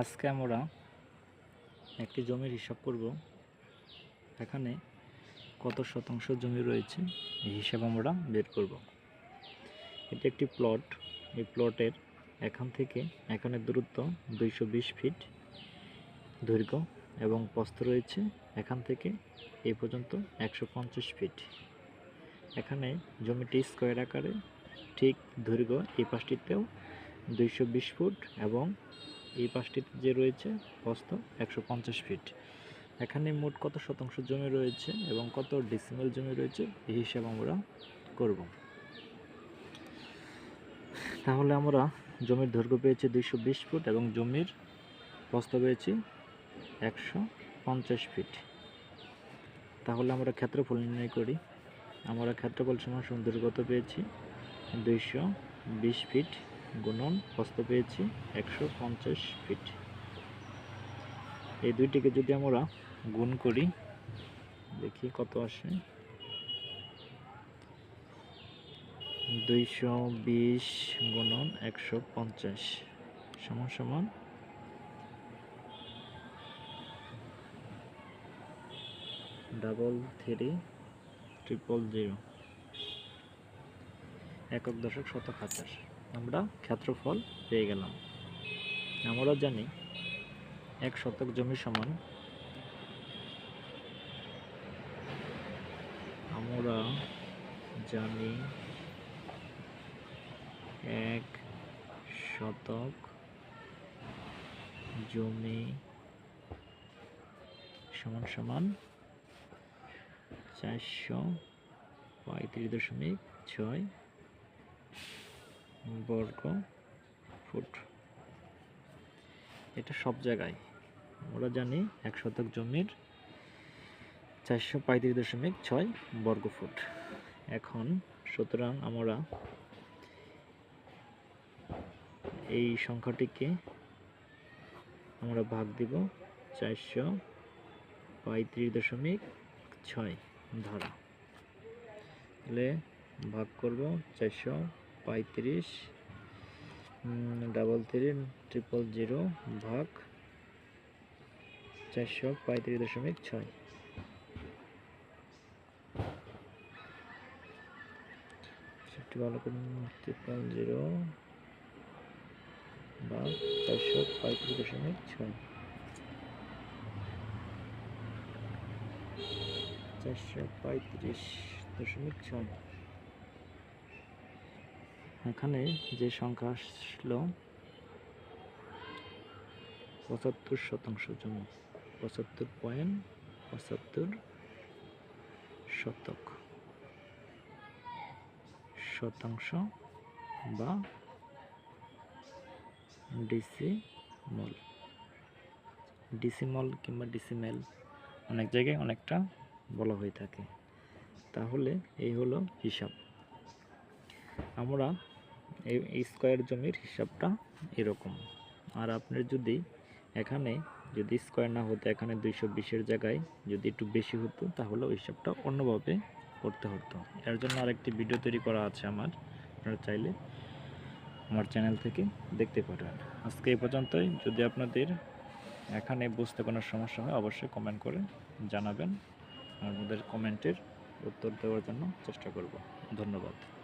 আজকে আমরা একটি জমির হিসাব করব। এখানে কত শতাংশ জমি রয়েছে, এই হিসাব আমরা বের করব। এটি একটি প্লট, এই প্লটের এখান থেকে এখানের দূরত্ব দুইশো বিশ ফিট দৈর্ঘ্য এবং প্রস্থ রয়েছে এখান থেকে এই পর্যন্ত একশো পঞ্চাশ ফিট। এখানে জমিটি স্কোয়ার আকারে ঠিক দৈর্ঘ্য এই পাশটিতেও দুইশো বিশ ফুট এবং এই পাশটিতে যে রয়েছে, প্রস্থ একশো পঞ্চাশ ফিট। এখানে মোট কত শতাংশ জমি রয়েছে এবং কত ডিসিমেল জমি রয়েছে এই হিসাব আমরা করব। তাহলে আমরা জমির দৈর্ঘ্য পেয়েছি দুইশো বিশ ফুট এবং জমির প্রস্থ পেয়েছি একশো পঞ্চাশ ফিট। তাহলে আমরা ক্ষেত্রফল নির্ণয় করি। আমরা ক্ষেত্রফল সমান দৈর্ঘ্য পেয়েছি দুইশো বিশ ফিট। গুণন প্রস্থ পেয়েছি একশো পঞ্চাশ ফিট এই দুইটিকে যদি আমরা গুণ করি, দেখি কত আসে। দুইশো বিশ গুণন একশো পঞ্চাশ সমান সমান ডাবল থ্রি ট্রিপল জিরো একক দশক শতক হাজার আমরা ক্ষেত্রফল পেয়ে গেলাম। আমরা জানি এক শতক জমি সমান। আমরা জানি এক শতক জমি সমান সমান চারশো পঁয়ত্রিশ দশমিক ছয় বর্গ ফুট। এটা সব জায়গায়। আমরা জানি এক শতক জমির চারশো পঁয়ত্রিশ দশমিক ছয় বর্গ ফুট। এখন সুতরাং আমরা এই সংখ্যাটিকে আমরা ভাগ দিব চারশো পঁয়ত্রিশ দশমিক ছয় ধারা। তাহলে ভাগ করব চারশো পঁয়ত্রিশ ডাবল থ্রি ট্রিপল জিরো ভাগ চারশো পঁয়ত্রিশ দশমিক ছয়। ভালো করুন ট্রিপল জিরো ভাগ চারশো পঁয়ত্রিশ দশমিক ছয়। চারশো পঁয়ত্রিশ দশমিক ছয়। এখানে যে সংখ্যা আসলো পঁচাত্তর শতাংশ জমি পঁচাত্তর পয়েন্ট, পঁচাত্তর শতক। শতাংশ বা ডিসিমল ডিসিমল কিংবা ডিসিমেল অনেক জায়গায় অনেকটা বলা হয়ে থাকে। তাহলে এই হলো হিসাব। আমরা এই স্কোয়ার জমির হিসাবটা এরকম। আর আপনার যদি এখানে যদি স্কোয়ার না হতো, এখানে দুইশো বিশের জায়গায় যদি একটু বেশি হতো, তাহলে ওই হিসাবটা অন্যভাবে করতে হতো। এর জন্য আরেকটি ভিডিও তৈরি করা আছে আমার। আপনারা চাইলে আমার চ্যানেল থেকে দেখতে পারেন। আজকে এই পর্যন্তই। যদি আপনাদের এখানে বুঝতে কোনো সমস্যা হয়, অবশ্যই কমেন্ট করে জানাবেন। আমাদের কমেন্টের উত্তর দেওয়ার জন্য চেষ্টা করব। ধন্যবাদ।